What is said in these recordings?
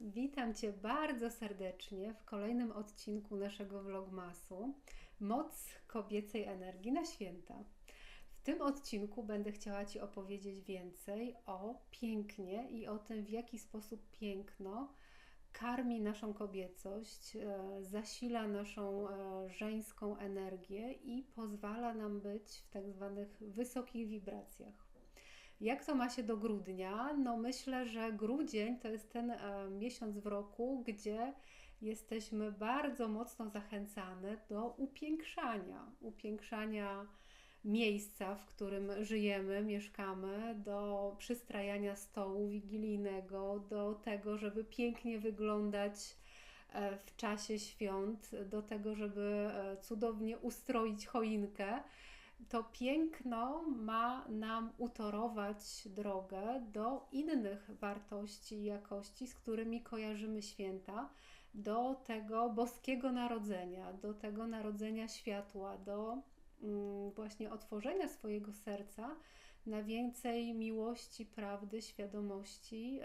Witam Cię bardzo serdecznie w kolejnym odcinku naszego vlogmasu Moc kobiecej energii na święta. W tym odcinku będę chciała Ci opowiedzieć więcej o pięknie i o tym, w jaki sposób piękno karmi naszą kobiecość, e, zasila naszą e, żeńską energię i pozwala nam być w tak zwanych wysokich wibracjach. Jak to ma się do grudnia? No myślę, że grudzień to jest ten e, miesiąc w roku, gdzie jesteśmy bardzo mocno zachęcane do upiększania, upiększania miejsca, w którym żyjemy, mieszkamy, do przystrajania stołu wigilijnego, do tego, żeby pięknie wyglądać e, w czasie świąt, do tego, żeby e, cudownie ustroić choinkę to piękno ma nam utorować drogę do innych wartości i jakości, z którymi kojarzymy święta, do tego boskiego narodzenia, do tego narodzenia światła, do mm, właśnie otworzenia swojego serca na więcej miłości, prawdy, świadomości,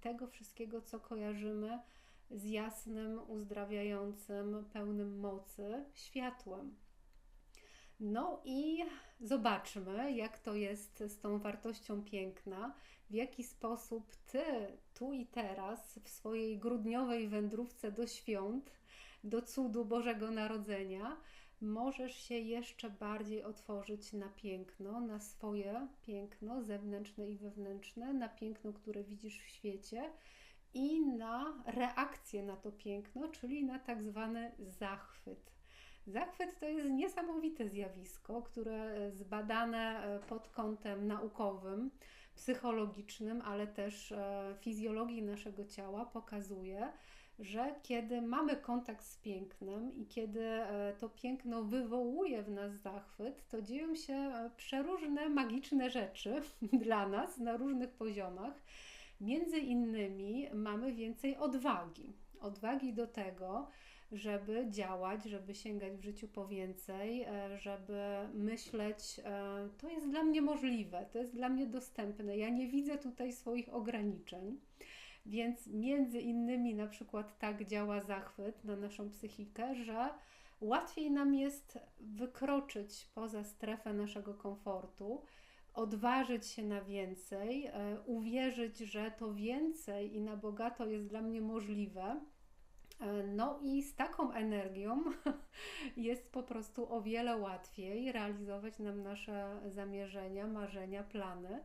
tego wszystkiego, co kojarzymy z jasnym, uzdrawiającym, pełnym mocy światłem. No i zobaczmy, jak to jest z tą wartością piękna, w jaki sposób Ty tu i teraz w swojej grudniowej wędrówce do świąt, do cudu Bożego Narodzenia, możesz się jeszcze bardziej otworzyć na piękno, na swoje piękno zewnętrzne i wewnętrzne, na piękno, które widzisz w świecie i na reakcję na to piękno, czyli na tak zwany zachwyt. Zachwyt to jest niesamowite zjawisko, które zbadane e, pod kątem naukowym, psychologicznym, ale też e, fizjologii naszego ciała pokazuje, że kiedy mamy kontakt z pięknem i kiedy e, to piękno wywołuje w nas zachwyt, to dzieją się przeróżne magiczne rzeczy dla nas na różnych poziomach. Między innymi mamy więcej odwagi. Odwagi do tego, żeby działać, żeby sięgać w życiu po więcej, e, żeby myśleć, e, to jest dla mnie możliwe, to jest dla mnie dostępne. Ja nie widzę tutaj swoich ograniczeń. Więc między innymi na przykład tak działa zachwyt na naszą psychikę, że łatwiej nam jest wykroczyć poza strefę naszego komfortu, odważyć się na więcej, e, uwierzyć, że to więcej i na bogato jest dla mnie możliwe no i z taką energią jest po prostu o wiele łatwiej realizować nam nasze zamierzenia, marzenia, plany.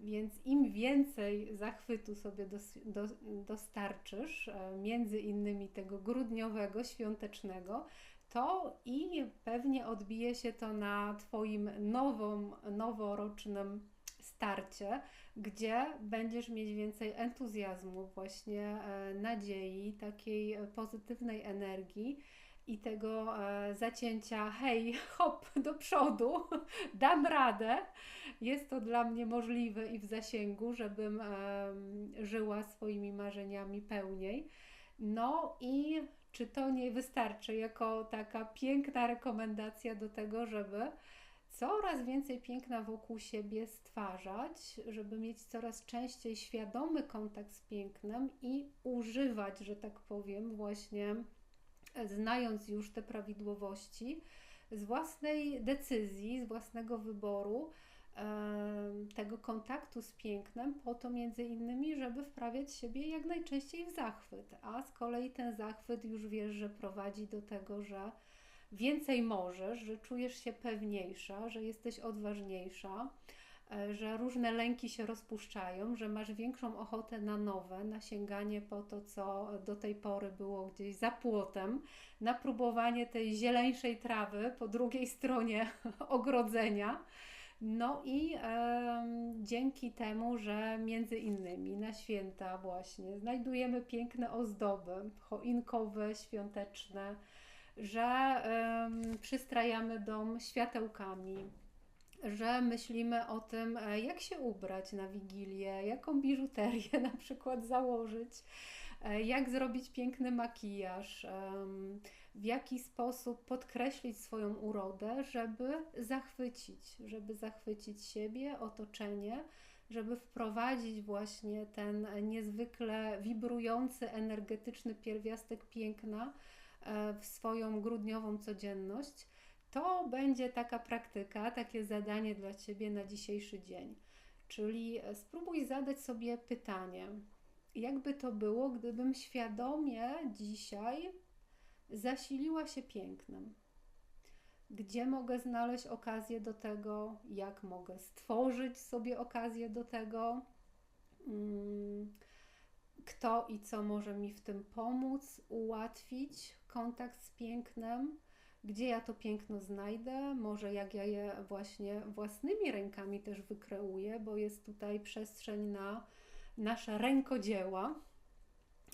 Więc im więcej zachwytu sobie dos, do, dostarczysz, e, między innymi tego grudniowego, świątecznego, to i pewnie odbije się to na Twoim nowym, noworocznym starcie, gdzie będziesz mieć więcej entuzjazmu, właśnie e, nadziei, takiej pozytywnej energii i tego e, zacięcia, hej, hop, do przodu, dam radę. Jest to dla mnie możliwe i w zasięgu, żebym żyła swoimi marzeniami pełniej. No i czy to nie wystarczy jako taka piękna rekomendacja do tego, żeby coraz więcej piękna wokół siebie stwarzać, żeby mieć coraz częściej świadomy kontakt z pięknem i używać, że tak powiem, właśnie e, znając już te prawidłowości, z własnej decyzji, z własnego wyboru, e, tego kontaktu z pięknem, po to między innymi, żeby wprawiać siebie jak najczęściej w zachwyt, a z kolei ten zachwyt już wiesz, że prowadzi do tego, że więcej możesz, że czujesz się pewniejsza, że jesteś odważniejsza, e, że różne lęki się rozpuszczają, że masz większą ochotę na nowe, na sięganie po to, co do tej pory było gdzieś za płotem, na próbowanie tej zieleńszej trawy po drugiej stronie ogrodzenia. No i e, dzięki temu, że między innymi na święta właśnie znajdujemy piękne ozdoby choinkowe, świąteczne, że um, przystrajamy dom światełkami, że myślimy o tym, e, jak się ubrać na wigilię, jaką biżuterię na przykład założyć, e, jak zrobić piękny makijaż, w jaki sposób podkreślić swoją urodę, żeby zachwycić, żeby zachwycić siebie, otoczenie, żeby wprowadzić właśnie ten niezwykle wibrujący, energetyczny pierwiastek piękna w swoją grudniową codzienność, to będzie taka praktyka, takie zadanie dla Ciebie na dzisiejszy dzień. Czyli spróbuj zadać sobie pytanie, jakby to było, gdybym świadomie dzisiaj zasiliła się pięknem. Gdzie mogę znaleźć okazję do tego? Jak mogę stworzyć sobie okazję do tego? Mm, kto i co może mi w tym pomóc, ułatwić kontakt z pięknem? Gdzie ja to piękno znajdę? Może jak ja je właśnie własnymi rękami też wykreuję, bo jest tutaj przestrzeń na nasze rękodzieła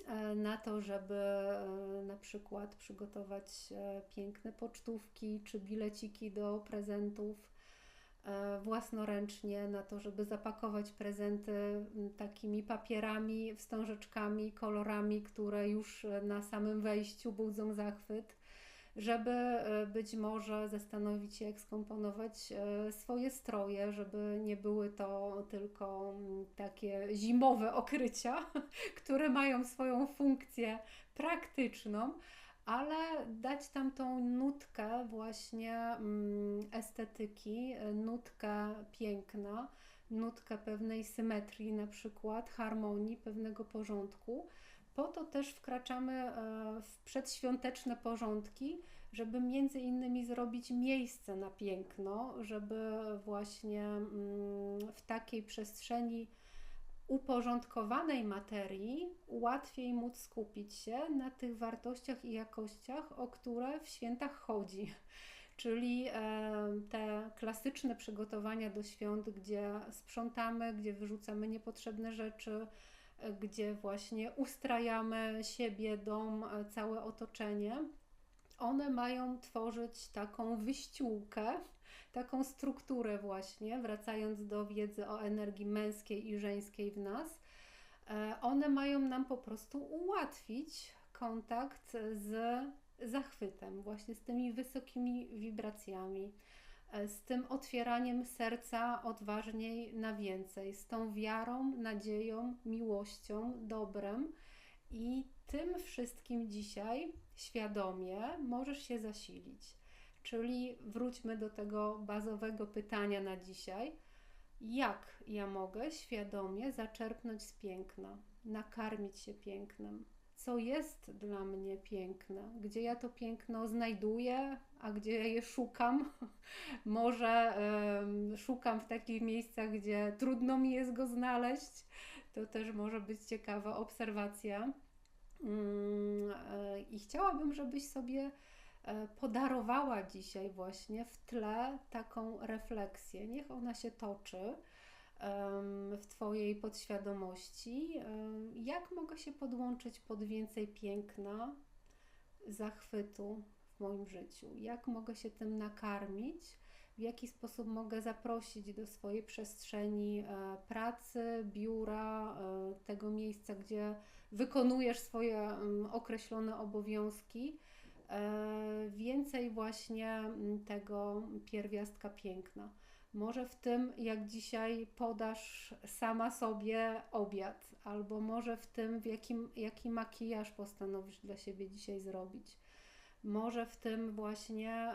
E, na to, żeby e, na przykład przygotować e, piękne pocztówki czy bileciki do prezentów własnoręcznie, na to, żeby zapakować prezenty takimi papierami, wstążeczkami, kolorami, które już na samym wejściu budzą zachwyt żeby e, być może zastanowić się, jak skomponować e, swoje stroje, żeby nie były to tylko takie zimowe okrycia, które mają swoją funkcję praktyczną, ale dać tam tą nutkę właśnie mm, estetyki, e, nutkę piękna, nutkę pewnej symetrii, na przykład harmonii, pewnego porządku. Po to też wkraczamy e, w przedświąteczne porządki, żeby między innymi zrobić miejsce na piękno, żeby właśnie mm, w takiej przestrzeni uporządkowanej materii łatwiej móc skupić się na tych wartościach i jakościach, o które w świętach chodzi. Czyli e, te klasyczne przygotowania do świąt, gdzie sprzątamy, gdzie wyrzucamy niepotrzebne rzeczy, gdzie właśnie ustrajamy siebie, dom, e, całe otoczenie, one mają tworzyć taką wyściółkę, taką strukturę właśnie, wracając do wiedzy o energii męskiej i żeńskiej w nas. E, one mają nam po prostu ułatwić kontakt z zachwytem, właśnie z tymi wysokimi wibracjami E, z tym otwieraniem serca odważniej na więcej, z tą wiarą, nadzieją, miłością, dobrem. I tym wszystkim dzisiaj świadomie możesz się zasilić. Czyli wróćmy do tego bazowego pytania na dzisiaj: jak ja mogę świadomie zaczerpnąć z piękna, nakarmić się pięknem? Co jest dla mnie piękne? Gdzie ja to piękno znajduję, a gdzie ja je szukam. Może szukam w takich miejscach, gdzie trudno mi jest go znaleźć. To też może być ciekawa obserwacja. Um, I chciałabym, żebyś sobie e, podarowała dzisiaj właśnie w tle taką refleksję. Niech ona się toczy w Twojej podświadomości. Jak mogę się podłączyć pod więcej piękna, zachwytu, w moim życiu, jak mogę się tym nakarmić, w jaki sposób mogę zaprosić do swojej przestrzeni e, pracy, biura, e, tego miejsca, gdzie wykonujesz swoje określone obowiązki, e, więcej właśnie mm, tego pierwiastka piękna. Może w tym, jak dzisiaj podasz sama sobie obiad, albo może w tym, w jakim, jaki makijaż postanowisz dla siebie dzisiaj zrobić może w tym właśnie,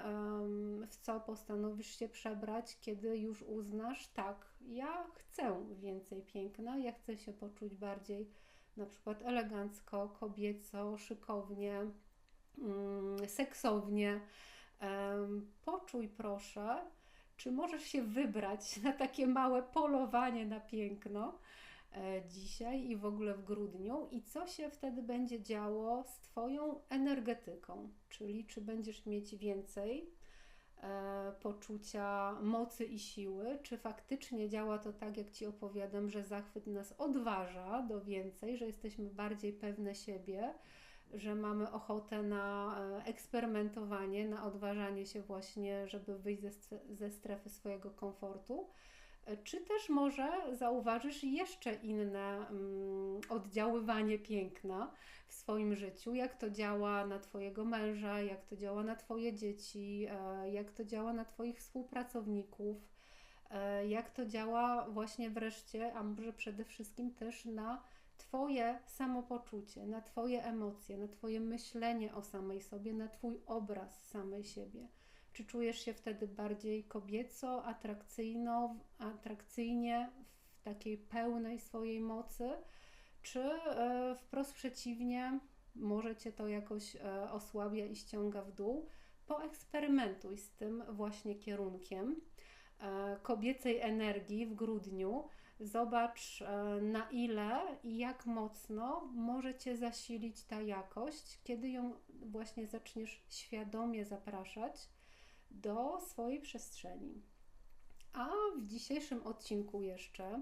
w co postanowisz się przebrać, kiedy już uznasz, tak, ja chcę więcej piękna, ja chcę się poczuć bardziej na przykład elegancko, kobieco, szykownie, seksownie. Poczuj proszę, czy możesz się wybrać na takie małe polowanie na piękno E, dzisiaj i w ogóle w grudniu, i co się wtedy będzie działo z Twoją energetyką, czyli czy będziesz mieć więcej e, poczucia mocy i siły, czy faktycznie działa to tak, jak Ci opowiadam, że zachwyt nas odważa do więcej, że jesteśmy bardziej pewne siebie, że mamy ochotę na e, eksperymentowanie, na odważanie się właśnie, żeby wyjść ze, strefy swojego komfortu. Czy też może zauważysz jeszcze inne um, oddziaływanie piękna w swoim życiu, jak to działa na Twojego męża, jak to działa na Twoje dzieci, e, jak to działa na Twoich współpracowników, e, jak to działa właśnie wreszcie, a może przede wszystkim też na Twoje samopoczucie, na Twoje emocje, na Twoje myślenie o samej sobie, na Twój obraz samej siebie. Czy czujesz się wtedy bardziej kobieco, atrakcyjno, atrakcyjnie, w takiej pełnej swojej mocy, czy e, wprost przeciwnie, może Cię to jakoś e, osłabia i ściąga w dół? Poeksperymentuj z tym właśnie kierunkiem e, kobiecej energii w grudniu. Zobacz, na ile i jak mocno może Cię zasilić ta jakość, kiedy ją właśnie zaczniesz świadomie zapraszać do swojej przestrzeni. A w dzisiejszym odcinku jeszcze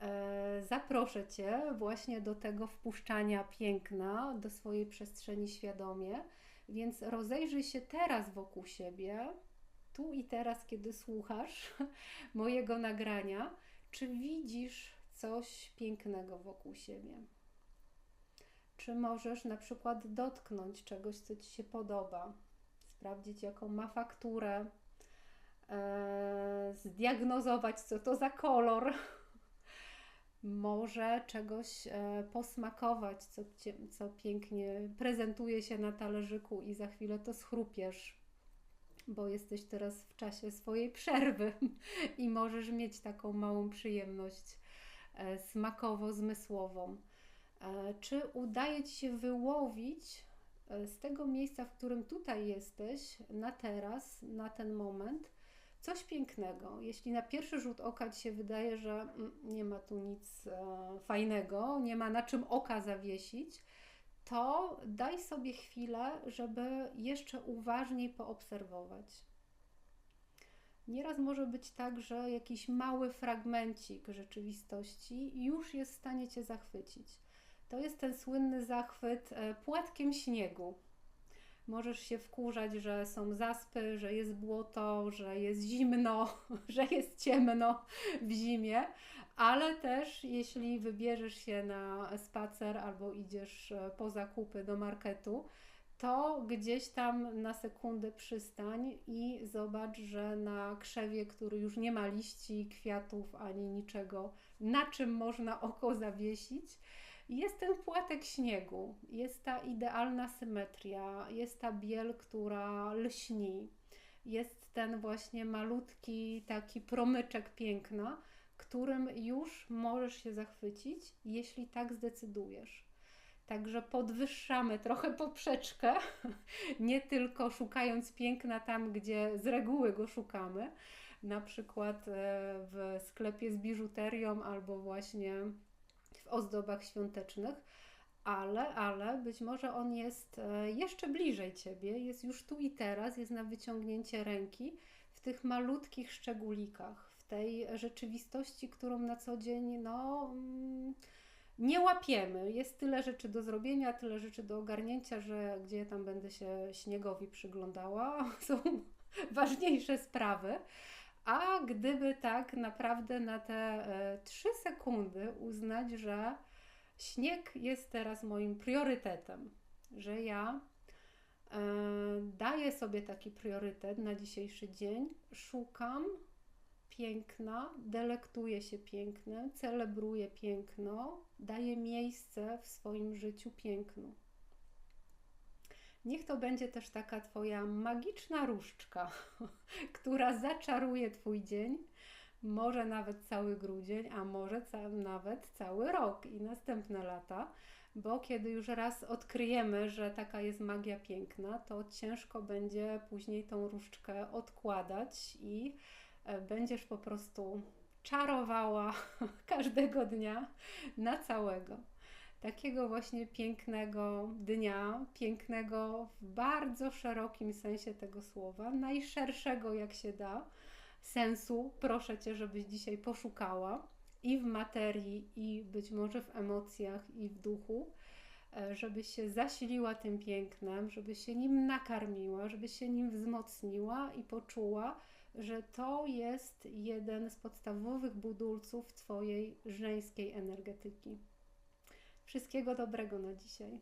e, zaproszę Cię właśnie do tego wpuszczania piękna do swojej przestrzeni świadomie, więc rozejrzyj się teraz wokół siebie, tu i teraz, kiedy słuchasz mojego nagrania, czy widzisz coś pięknego wokół siebie. Czy możesz na przykład dotknąć czegoś, co Ci się podoba, sprawdzić, jaką ma fakturę, e, zdiagnozować, co to za kolor. Może czegoś e, posmakować, co, co pięknie prezentuje się na talerzyku, i za chwilę to schrupiesz, bo jesteś teraz w czasie swojej przerwy i możesz mieć taką małą przyjemność e, smakowo-zmysłową. Czy udaje Ci się wyłowić E, z tego miejsca, w którym tutaj jesteś, na teraz, na ten moment, coś pięknego. Jeśli na pierwszy rzut oka ci się wydaje, że mm, nie ma tu nic e, fajnego, nie ma na czym oka zawiesić, to daj sobie chwilę, żeby jeszcze uważniej poobserwować. Nieraz może być tak, że jakiś mały fragmencik rzeczywistości już jest w stanie cię zachwycić to jest ten słynny zachwyt e, płatkiem śniegu. Możesz się wkurzać, że są zaspy, że jest błoto, że jest zimno, że jest ciemno w zimie, ale też jeśli wybierzesz się na spacer albo idziesz e, po zakupy do marketu, to gdzieś tam na sekundę przystań i zobacz, że na krzewie, który już nie ma liści, kwiatów ani niczego, na czym można oko zawiesić, jest ten płatek śniegu, jest ta idealna symetria, jest ta biel, która lśni, jest ten właśnie malutki taki promyczek piękna, którym już możesz się zachwycić, jeśli tak zdecydujesz. Także podwyższamy trochę poprzeczkę, nie tylko szukając piękna tam, gdzie z reguły go szukamy, na przykład e, w sklepie z biżuterią albo właśnie w ozdobach świątecznych, ale, ale być może on jest e, jeszcze bliżej ciebie, jest już tu i teraz, jest na wyciągnięcie ręki w tych malutkich szczególikach, w tej rzeczywistości, którą na co dzień no, mm, nie łapiemy. Jest tyle rzeczy do zrobienia, tyle rzeczy do ogarnięcia, że gdzie ja tam będę się śniegowi przyglądała, są ważniejsze sprawy. A gdyby tak naprawdę na te e, 3 sekundy uznać, że śnieg jest teraz moim priorytetem, że ja e, daję sobie taki priorytet na dzisiejszy dzień, szukam piękna, delektuję się pięknem, celebruję piękno, daję miejsce w swoim życiu pięknu. Niech to będzie też taka Twoja magiczna różdżka, która zaczaruje Twój dzień, może nawet cały grudzień, a może ca nawet cały rok i następne lata, bo kiedy już raz odkryjemy, że taka jest magia piękna, to ciężko będzie później tą różdżkę odkładać i e, będziesz po prostu czarowała każdego dnia na całego takiego właśnie pięknego dnia, pięknego w bardzo szerokim sensie tego słowa, najszerszego jak się da sensu. Proszę Cię, żebyś dzisiaj poszukała i w materii, i być może w emocjach, i w duchu, e, żebyś się zasiliła tym pięknem, żebyś się nim nakarmiła, żebyś się nim wzmocniła i poczuła, że to jest jeden z podstawowych budulców Twojej żeńskiej energetyki. Wszystkiego dobrego na dzisiaj.